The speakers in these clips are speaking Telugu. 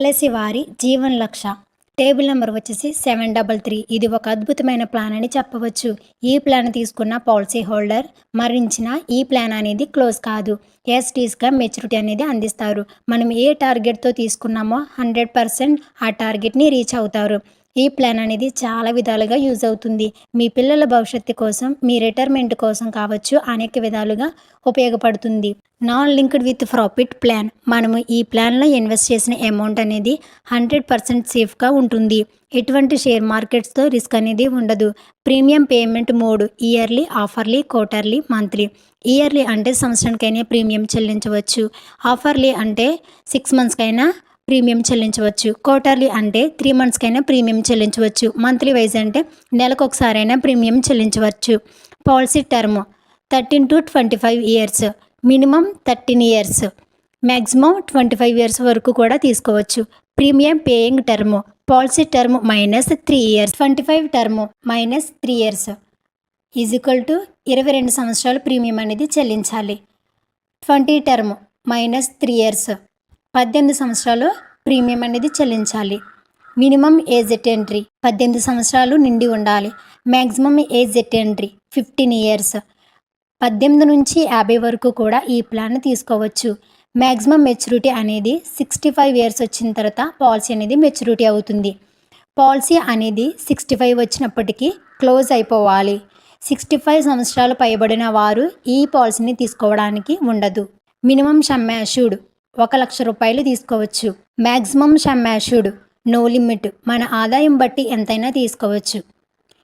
ఎల్ఐసి వారి జీవన్ లక్ష. టేబుల్ నెంబర్ వచ్చేసి సెవెన్ డబల్ త్రీ. ఇది ఒక అద్భుతమైన ప్లాన్ అని చెప్పవచ్చు. ఈ ప్లాన్ తీసుకున్న పాలసీ హోల్డర్ మరణించిన ఈ ప్లాన్ అనేది క్లోజ్ కాదు. ఎస్టీస్గా మెచ్యూరిటీ అనేది అందిస్తారు. మనం ఏ టార్గెట్తో తీసుకున్నామో హండ్రెడ్ పర్సెంట్ ఆ టార్గెట్ని రీచ్ అవుతారు. ఈ ప్లాన్ అనేది చాలా విధాలుగా యూజ్ అవుతుంది. మీ పిల్లల భవిష్యత్తు కోసం మీ రిటైర్మెంట్ కోసం కావచ్చు అనేక విధాలుగా ఉపయోగపడుతుంది. Non linked with profit plan మనము ఈ ప్లాన్లో ఇన్వెస్ట్ చేసిన అమౌంట్ అనేది హండ్రెడ్ పర్సెంట్ సేఫ్గా ఉంటుంది. ఎటువంటి షేర్ మార్కెట్స్తో రిస్క్ అనేది ఉండదు. Premium payment mode yearly halfly quarterly monthly yearly అంటే సంవత్సరానికైనా ప్రీమియం చెల్లించవచ్చు. ఆఫర్లీ అంటే సిక్స్ మంత్స్కైనా ప్రీమియం చెల్లించవచ్చు. క్వార్టర్లీ అంటే త్రీ మంత్స్కైనా ప్రీమియం చెల్లించవచ్చు. మంత్లీ వైజ్ అంటే నెలకు ఒకసారైనా ప్రీమియం చెల్లించవచ్చు. Policy term thirteen to twenty five years minimum thirteen years maximum twenty five years వరకు కూడా తీసుకోవచ్చు. Premium paying term policy term minus three years twenty five term minus three years is equal to ఇరవై రెండు సంవత్సరాలు ప్రీమియం అనేది చెల్లించాలి. Twenty term minus three years పద్దెనిమిది సంవత్సరాలు ప్రీమియం అనేది చెల్లించాలి. మినిమం ఏజ్ ఎట్ ఎంట్రీ పద్దెనిమిది సంవత్సరాలు నిండి ఉండాలి. Maximum age at entry fifteen years పద్దెనిమిది నుంచి యాభై వరకు కూడా ఈ ప్లాన్ తీసుకోవచ్చు. మ్యాక్సిమం మెచ్యూరిటీ అనేది సిక్స్టీ ఫైవ్ ఇయర్స్ వచ్చిన తర్వాత పాలసీ అనేది మెచ్యూరిటీ అవుతుంది. పాలసీ అనేది సిక్స్టీ ఫైవ్ వచ్చినప్పటికీ క్లోజ్ అయిపోవాలి. సిక్స్టీ ఫైవ్ సంవత్సరాలు పైబడిన వారు ఈ పాలసీని తీసుకోవడానికి ఉండదు. మినిమం షమ్మాష్యూడ్ ఒక లక్ష రూపాయలు తీసుకోవచ్చు. Maximum sum assured no limit. మన ఆదాయం బట్టి ఎంతైనా తీసుకోవచ్చు.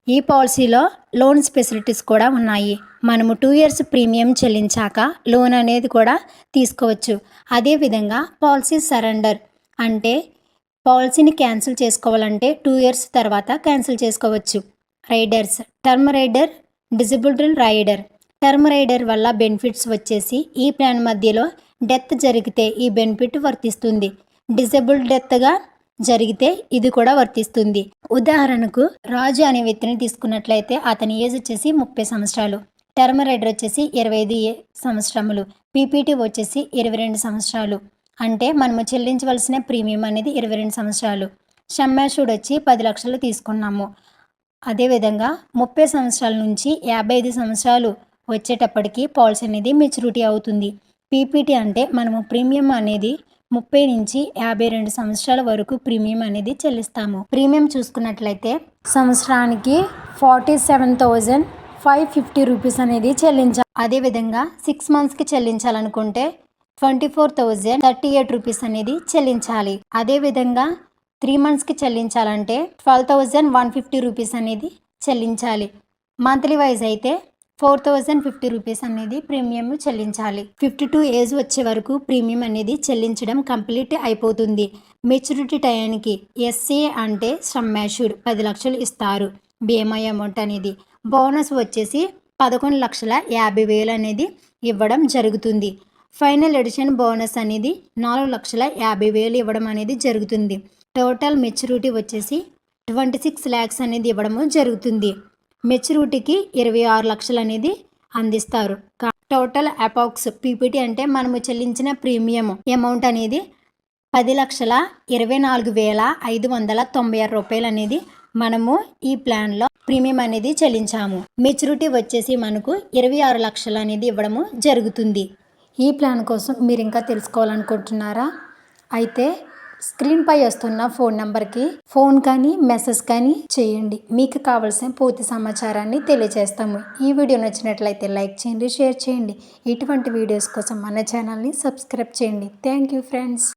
ఈ పాలసీలో లోన్ ఫెసిలిటీస్ కూడా ఉన్నాయి. మనము టూ ఇయర్స్ ప్రీమియం చెల్లించాక లోన్ అనేది కూడా తీసుకోవచ్చు. అదేవిధంగా పాలసీ సరెండర్ అంటే పాలసీని క్యాన్సిల్ చేసుకోవాలంటే టూ ఇయర్స్ తర్వాత క్యాన్సిల్ చేసుకోవచ్చు. Riders term rider disabled rider. Term rider వల్ల బెనిఫిట్స్ వచ్చేసి ఈ ప్లాన్ మధ్యలో డెత్ జరిగితే ఈ బెనిఫిట్ వర్తిస్తుంది. డిజబుల్ డెత్గా జరిగితే ఇది కూడా వర్తిస్తుంది. ఉదాహరణకు రాజు అనే వ్యక్తిని తీసుకున్నట్లయితే అతని ఏజ్ వచ్చేసి ముప్పై సంవత్సరాలు. టర్మ్ రైడర్ వచ్చేసి ఇరవై ఐదు సంవత్సరములు. పీపీటీ వచ్చేసి ఇరవై రెండు సంవత్సరాలు. అంటే మనము చెల్లించవలసిన ప్రీమియం అనేది ఇరవై రెండు సంవత్సరాలు. షమ్మాషుడ్ వచ్చి పది లక్షలు తీసుకున్నాము. అదేవిధంగా ముప్పై సంవత్సరాల నుంచి యాభై ఐదు సంవత్సరాలు వచ్చేటప్పటికి పాలసీ అనేది మెచ్యూరిటీ అవుతుంది. పీపీటీ అంటే మనము ప్రీమియం అనేది ముప్పై నుంచి యాభై రెండు సంవత్సరాల వరకు ప్రీమియం అనేది చెల్లిస్తాము. ప్రీమియం చూసుకున్నట్లయితే సంవత్సరానికి forty seven thousand five fifty rupees అనేది చెల్లించాలి అదేవిధంగా సిక్స్ మంత్స్కి చెల్లించాలనుకుంటే twenty four thousand thirty eight rupees అనేది చెల్లించాలి. అదేవిధంగా త్రీ మంత్స్కి చెల్లించాలంటే twelve thousand one fifty rupees అనేది చెల్లించాలి. మంత్లీ వైజ్ అయితే ఫోర్ థౌజండ్ ఫిఫ్టీ రూపీస్ అనేది ప్రీమియం చెల్లించాలి. ఫిఫ్టీ టూ ఏజ్ వచ్చే వరకు ప్రీమియం అనేది చెల్లించడం కంప్లీట్ అయిపోతుంది. మెచ్యూరిటీ టయానికి ఎస్సీ అంటే సమ్మాష్యూడ్ పది లక్షలు ఇస్తారు. బీమా అమౌంట్ అనేది బోనస్ వచ్చేసి పదకొండు లక్షల యాభై వేలు అనేది ఇవ్వడం జరుగుతుంది. ఫైనల్ ఎడిషన్ బోనస్ అనేది నాలుగు లక్షల యాభై వేలు ఇవ్వడం అనేది జరుగుతుంది. టోటల్ మెచ్యూరిటీ వచ్చేసి ట్వంటీ సిక్స్ ల్యాక్స్ అనేది ఇవ్వడము జరుగుతుంది. మెచ్యూరిటీకి ఇరవై ఆరు లక్షలు అనేది అందిస్తారు. టోటల్ అపాక్స్ పీపీటీ అంటే మనము చెల్లించిన ప్రీమియం అమౌంట్ అనేది పది లక్షల ఇరవై నాలుగు వేల ఐదు వందల తొంభై ఆరు రూపాయలు అనేది మనము ఈ ప్లాన్లో ప్రీమియం అనేది చెల్లించాము. మెచ్యూరిటీ వచ్చేసి మనకు ఇరవై ఆరు లక్షలు అనేది ఇవ్వడము జరుగుతుంది. ఈ ప్లాన్ కోసం మీరు ఇంకా తెలుసుకోవాలనుకుంటున్నారా? అయితే స్క్రీన్పై వస్తున్న ఫోన్ నెంబర్కి ఫోన్ కానీ మెసేజ్ కానీ చేయండి. మీకు కావలసిన పూర్తి సమాచారాన్ని తెలియజేస్తాము. ఈ వీడియో నచ్చినట్లయితే లైక్ చేయండి షేర్ చేయండి. ఇటువంటి వీడియోస్ కోసం మన ఛానల్ని సబ్స్క్రైబ్ చేయండి. Thank you friends.